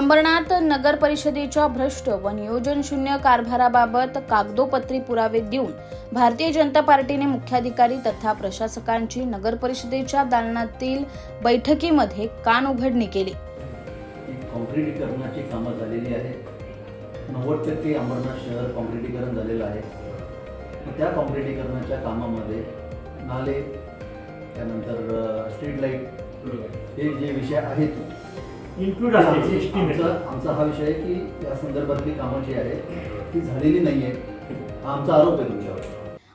अंबरनाथ नगर परिषदेच्या भ्रष्ट व नियोजन शून्य कारभाराबाबत कागदोपत्री पुरावे देऊन भारतीय जनता पार्टीने मुख्याधिकारी तथा प्रशासकांची नगर परिषदेच्या दालनातील बैठकीमध्ये कान उघडणी केली. की कामं झालेली आहेत. नव्वद टक्के अंबरनाथ शहर काँक्रिटीकरण झालेलं आहे. त्या काँक्रिटीकरणाच्या कामामध्ये नाले त्यानंतर स्ट्रीट लाइट हे जे विषय आहेत इन्क्लूड असते एस्टिमेट आमचा हा विषय आहे की या संदर्भातली कामं जी आहेत ती झालेली नाही आहेत हा आमचा आरोप आहे तुमच्यावर.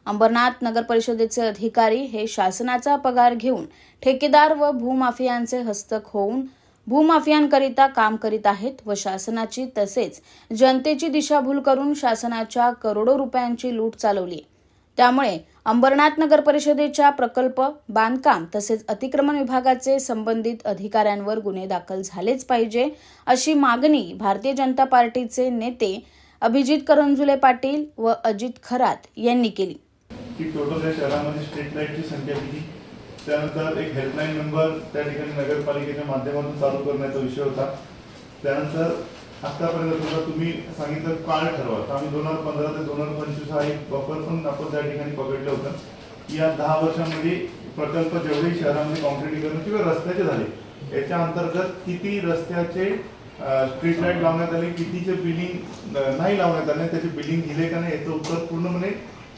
अंबरनाथ नगर परिषदेचे अधिकारी हे शासनाचा पगार घेऊन ठेकेदार व भूमाफियांचे हस्तक होऊन भूमाफियांकरिता काम करीत आहेत व शासनाची तसेच जनतेची दिशाभूल करून शासनाच्या करोडो रुपयांची लूट चालवली त्यामुळे अंबरनाथ नगर परिषदेच्या प्रकल्प बांधकाम तसेच अतिक्रमण विभागाचे संबंधित अधिकाऱ्यांवर गुन्हे दाखल झालेच पाहिजे अशी मागणी भारतीय जनता पार्टीचे नेते अभिजित करंजुले पाटील व अजित खरात यांनी केली. की टोटल या शहरामध्ये स्ट्रीट लाईटची संख्या किती त्यानंतर एक हेल्पलाईन नंबर त्या ठिकाणी नगरपालिकेच्या माध्यमातून चालू करण्याचा विषय होता. त्यानंतर आतापर्यंत सुद्धा तुम्ही सांगितलं काळ ठरवा. तर आम्ही दोन हजार पंधरा ते दोन हजार पंचवीस हा एक बफर पण आपण त्या ठिकाणी पकडलं होतं. या दहा वर्षामध्ये प्रकल्प जेवढे शहरामध्ये कॉन्क्रिटीकरण किंवा रस्त्याचे झाले याच्या अंतर्गत किती रस्त्याचे स्ट्रीट लाइट लावण्यात आले कितीचे बिलिंग नाही लावण्यात आले त्याचे बिलिंग दिले का नाही याचं उत्तर पूर्णपणे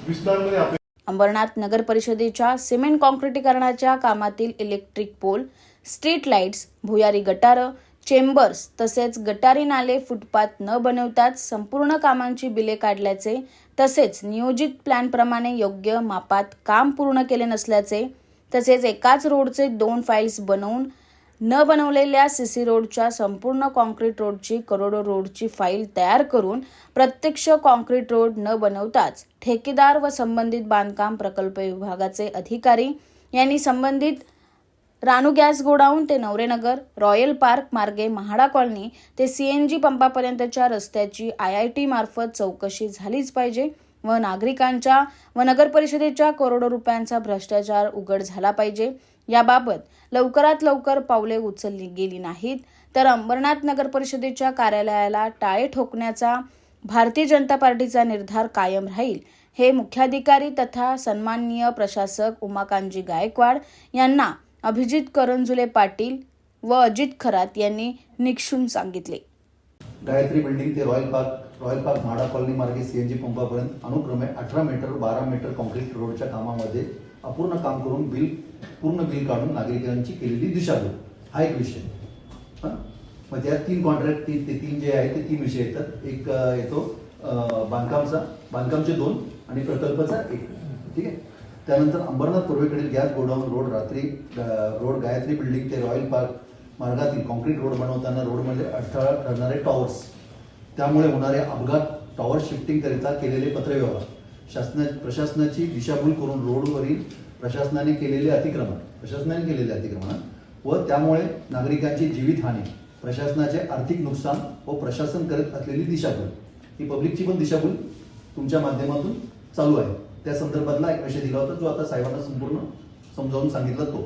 विस्तारमध्ये आपल्या अंबरनाथ नगर परिषदेच्या सिमेंट कॉन्क्रिटीकरणाच्या कामातील इलेक्ट्रिक पोल स्ट्रीट लाईट्स भुयारी गटारं चेंबर्स तसेच गटारी नाले फुटपाथ न बनवताच संपूर्ण कामांची बिले काढल्याचे तसेच नियोजित प्लॅनप्रमाणे योग्य मापात काम पूर्ण केले नसल्याचे तसेच एकाच रोडचे दोन फाईल्स बनवून न बनवलेल्या सी सी रोडच्या संपूर्ण कॉन्क्रीट रोडची करोडो रोडची फाईल तयार करून प्रत्यक्ष कॉन्क्रीट रोड न बनवताच ठेकेदार व संबंधित बांधकाम प्रकल्प विभागाचे अधिकारी यांनी संबंधित रानू गॅस गोडाऊन ते नवरेनगर रॉयल पार्क मार्गे महाडा कॉलनी ते सीएनजी पंपापर्यंतच्या रस्त्याची आय आय टी मार्फत चौकशी झालीच पाहिजे व नागरिकांच्या व नगर परिषदेच्या करोडो रुपयांचा भ्रष्टाचार उघड झाला पाहिजे. याबाबत लवकरात लवकर पावले उचलली गेली नाहीत. तर अंबरनाथ नगर परिषदेच्या कार्यालयाला टाळे ठोकण्याचा भारतीय जनता पार्टीचा निर्धार कायम राहील हे मुख्याधिकारी तथा सन्माननीय प्रशासक उमाकांतजी गायकवाड यांना अभिजित करंजुले पाटील व अजित खरात यांनी निक्षून सांगितले. गायत्री बिल्डिंग ते royal park royal park MHADA colony मार्गे सीएनजी पंपापर्यंत अनुक्रमे अठरा मीटर बारा मीटर कॉन्क्रीट रोडच्या कामामध्ये अपूर्ण काम करून बिल पूर्ण बिल काढून नागरिकांची केलेली दिशाभूल. हा एक विषय. मग त्यात तीन कॉन्ट्रॅक्ट तीन ते तीन जे आहे ते तीन विषय येतात. एक येतो बांधकामचा. बांधकामचे दोन आणि प्रकल्पाचा एक. ठीक आहे? त्यानंतर अंबरनाथ पूर्वेकडील गॅस गोडाऊन रोड रात्री रोड गायत्री बिल्डिंग ते रॉयल पार्क मार्गातील कॉन्क्रीट रोड बनवताना रोडमध्ये अडथळा ठरणारे टॉवर्स. त्यामुळे होणारे अपघात टॉवर शिफ्टिंग करिता केलेले पत्रव्यवहार. शासना प्रशासनाची दिशाभूल करून रोडवरील प्रशासनाने केलेले अतिक्रमण प्रशासनाने केलेले अतिक्रमण व त्यामुळे नागरिकांची जीवितहानी प्रशासनाचे आर्थिक नुकसान व प्रशासन करत असलेली दिशाभूल. ही पब्लिकची पण दिशाभूल तुमच्या माध्यमातून चालू आहे. त्या संदर्भातला एक विषय दिला होता जो आता साहेबांना संपूर्ण समजावून सांगितला तो.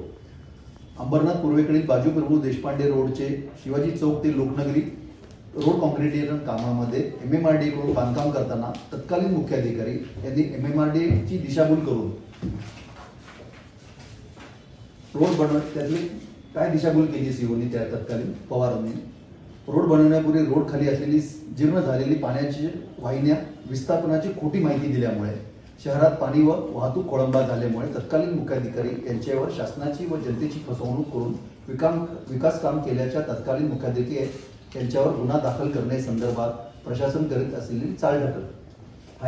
अंबरनाथ पूर्वेकडील बाजू प्रभू देशपांडे रोडचे शिवाजी चौक ते लोकनगरी रोड कॉन्क्रिटीकरण कामामध्ये एम एम आर डी कडून बांधकाम करताना तत्कालीन मुख्याधिकारी यांनी एम एम आर डी ची दिशाभूल करून रोड बनव त्यातली काय दिशाभूल केली सीओनी त्या तत्कालीन पवारांनी? रोड बनवण्यापूर्वी रोड खाली असलेली जीर्ण झालेली पाण्याची वाहिन्या विस्थापनाची खोटी माहिती दिल्यामुळे शहरात पाणी व वाहतूक खोळंबा झाल्यामुळे तत्कालीन मुख्याधिकारी यांच्यावर शासनाची व जनतेची फसवणूक करून विकाम विकास काम केल्याच्या तत्कालीन मुख्याधिकारी यांच्यावर गुन्हा दाखल करण्यासंदर्भात प्रशासन करीत असलेली चालढकल.